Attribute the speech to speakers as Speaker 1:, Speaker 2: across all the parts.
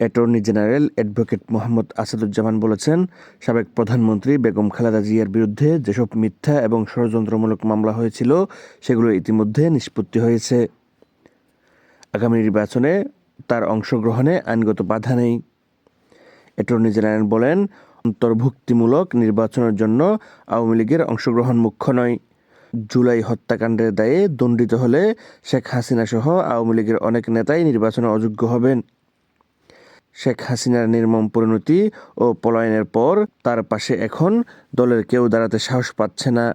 Speaker 1: Attorney general advocate Mohammad Asaduzzaman বলেছেন, সাবেক প্রধানমন্ত্রী বেগম খালেদা জিয়ার বিরুদ্ধে যেসব মিথ্যা এবং ষড়যন্ত্রমূলক মামলা হয়েছিল, সেগুলো ইতিমধ্যে নিষ্পত্তি হয়েছে। আগামী নির্বাচনে তার অংশগ্রহণে আইনগত বাধা নেই। অ্যাটর্নি জেনারেল বলেন, অন্তর্ভুক্তিমূলক নির্বাচনের জন্য আওয়ামী লীগের অংশগ্রহণ মুখ্য নয়। জুলাই হত্যাকাণ্ডের দায়ে দণ্ডিত হলে শেখ হাসিনা সহ আওয়ামী লীগের অনেক নেতাই নির্বাচনে অযোগ্য হবেন। শেখ হাসিনার নির্মম পরিণতি ও পলায়নের পর তার পাশে এখন দলের কেউ দাঁড়াতে সাহস পাচ্ছে না।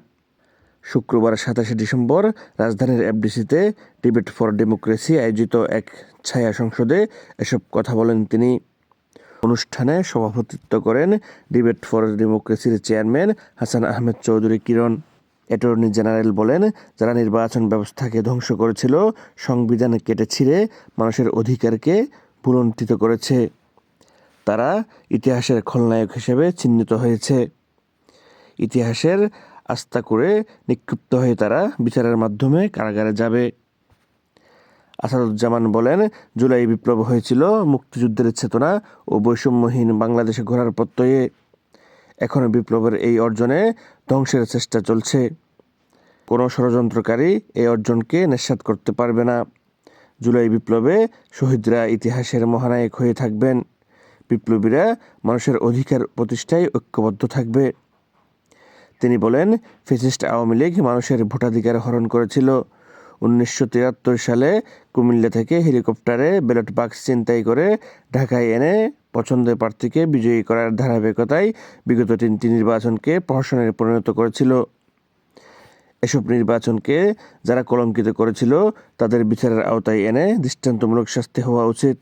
Speaker 1: শুক্রবার সাতাশে ডিসেম্বর রাজধানীর এফডিসিতে ডিবেট ফর ডেমোক্রেসি আয়োজিত এক ছায়া সংসদে এসব কথা বলেন তিনি। অনুষ্ঠানে সভাপতিত্ব করেন debate for ডেমোক্রেসির chairman Hasan Ahmed Chowdhury Kiran. Attorney general বলেন, যারা নির্বাচন ব্যবস্থাকে ধ্বংস করেছিল, সংবিধান কেটে ছিঁড়ে মানুষের অধিকারকে ভুলণ্ঠিত করেছে। তারা ইতিহাসের খলনায়ক হিসেবে চিহ্নিত হয়েছে। ইতিহাসের আস্থা করে নিক্ষিপ্ত হয়ে তারা বিচারের মাধ্যমে কারাগারে যাবে। আসাদুজ্জামান বলেন, জুলাই বিপ্লব হয়েছিল মুক্তিযুদ্ধের চেতনা ও বৈষম্যহীন বাংলাদেশে ঘোরার প্রত্যয়ে। এখনও বিপ্লবের এই অর্জনে ধ্বংসের চেষ্টা চলছে। কোনো ষড়যন্ত্রকারী এই অর্জনকে নিঃসাত করতে পারবে না। জুলাই বিপ্লবে শহীদরা ইতিহাসের মহানায়ক হয়ে থাকবেন। বিপ্লবীরা মানুষের অধিকার প্রতিষ্ঠায় ঐক্যবদ্ধ থাকবে। তিনি বলেন, ফেসিস্ট আওয়ামী লীগ মানুষের ভোটাধিকার হরণ করেছিল। উনিশশো তিয়াত্তর সালে কুমিল্লা থেকে হেলিকপ্টারে ব্যালট বাক্স ছিনতাই করে ঢাকায় এনে পছন্দের প্রার্থীকে বিজয়ী করার ধারাবাহিকতায় বিগত তিনটি নির্বাচনকে প্রহসনের পরিণত করেছিল। এসব নির্বাচনকে যারা কলঙ্কিত করেছিল তাদের বিচারের আওতায় এনে দৃষ্টান্তমূলক শাস্তি হওয়া উচিত।